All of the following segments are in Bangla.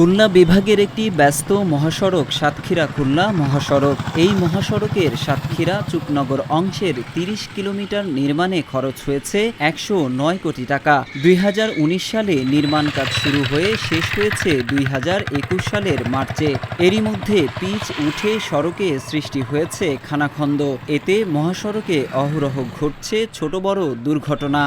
খুলনা বিভাগের একটি ব্যস্ত মহাসড়ক সাতক্ষীরা খুলনা মহাসড়ক। এই মহাসড়কের সাতক্ষীরা চুকনগর অংশের ৩০ কিলোমিটার নির্মাণে খরচ হয়েছে একশো নয় কোটি টাকা। দুই হাজার উনিশ সালে নির্মাণ কাজ শুরু হয়ে শেষ হয়েছে দুই হাজার একুশ সালের মার্চে। এরই মধ্যে পিচ উঠে সড়কে সৃষ্টি হয়েছে খানাখন্দ। এতে মহাসড়কে অহরহ ঘটছে ছোট বড় দুর্ঘটনা।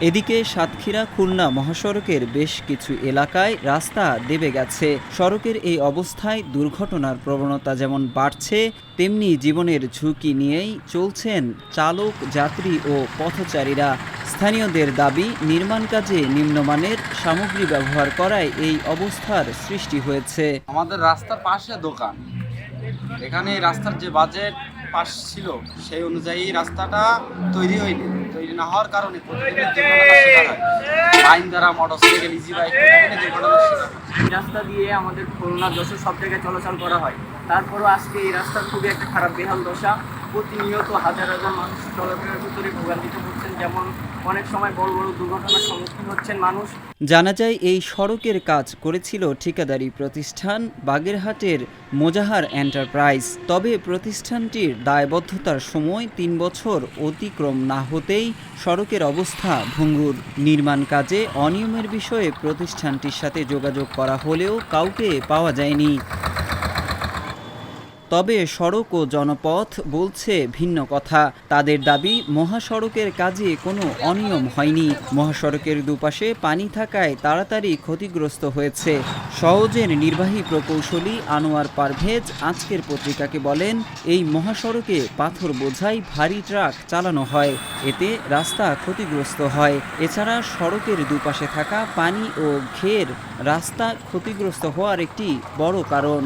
এদিকে সাতক্ষীরা, খুলনা মহাসড়কের বেশ কিছু এলাকায় রাস্তা দেবে গেছে। সড়কের এই অবস্থায় দুর্ঘটনার প্রবণতা যেমন বাড়ছে, তেমনি জীবনের ঝুঁকি নিয়েই চলছেন চালক, যাত্রী ও পথচারীরা। স্থানীয়দের দাবি, নির্মাণ কাজে নিম্নমানের সামগ্রী ব্যবহার করায় এই অবস্থার সৃষ্টি হয়েছে। আমাদের রাস্তার পাশে দোকান। এখানে রাস্তার যে বাজেট পাস ছিল, সেই অনুযায়ী রাস্তাটা তৈরি হয়নি। তৈরি না হওয়ার কারণে বাইন দ্বারা মোটরসাইকেল ইজি বাইক রাস্তা দিয়ে আমাদের খুলনা, যশোর সব জায়গায় চলাচল করা হয়। তারপরও আজকে এই রাস্তার খুবই একটা খারাপ বেহাল দশা। প্রতিনিয়ত হাজার হাজার মানুষ চলাফেরার ভিতরে ভোগান্তিতে পড়ছেন যেমন অনেক সময় বড় বড় দুর্ঘটনার সম্মুখীন হচ্ছেন মানুষ। জানা যায়, এই সড়কের কাজ করেছিল ঠিকাদারি প্রতিষ্ঠান বাগেরহাটের মোজাহার এন্টারপ্রাইজ। তবে প্রতিষ্ঠানটির দায়বদ্ধতার সময় তিন বছর অতিক্রম না হতেই সড়কের অবস্থা ভঙ্গুর। নির্মাণ কাজে অনিয়মের বিষয়ে প্রতিষ্ঠানটির সাথে যোগাযোগ করা হলেও কাউকে পাওয়া যায়নি। তবে সড়ক ও জনপথ বলছে ভিন্ন কথা। তাদের দাবি, মহাসড়কের কাজে কোনো অনিয়ম হয়নি। মহাসড়কের দুপাশে পানি থাকায় তাড়াতাড়ি ক্ষতিগ্রস্ত হয়েছে। সহজের নির্বাহী প্রকৌশলী আনোয়ার পারভেজ আজকের পত্রিকাকে বলেন, এই মহাসড়কে পাথর বোঝাই ভারী ট্রাক চালানো হয়। এতে রাস্তা ক্ষতিগ্রস্ত হয়। এছাড়া সড়কের দুপাশে থাকা পানি ও ঘের রাস্তা ক্ষতিগ্রস্ত হওয়ার একটি বড় কারণ।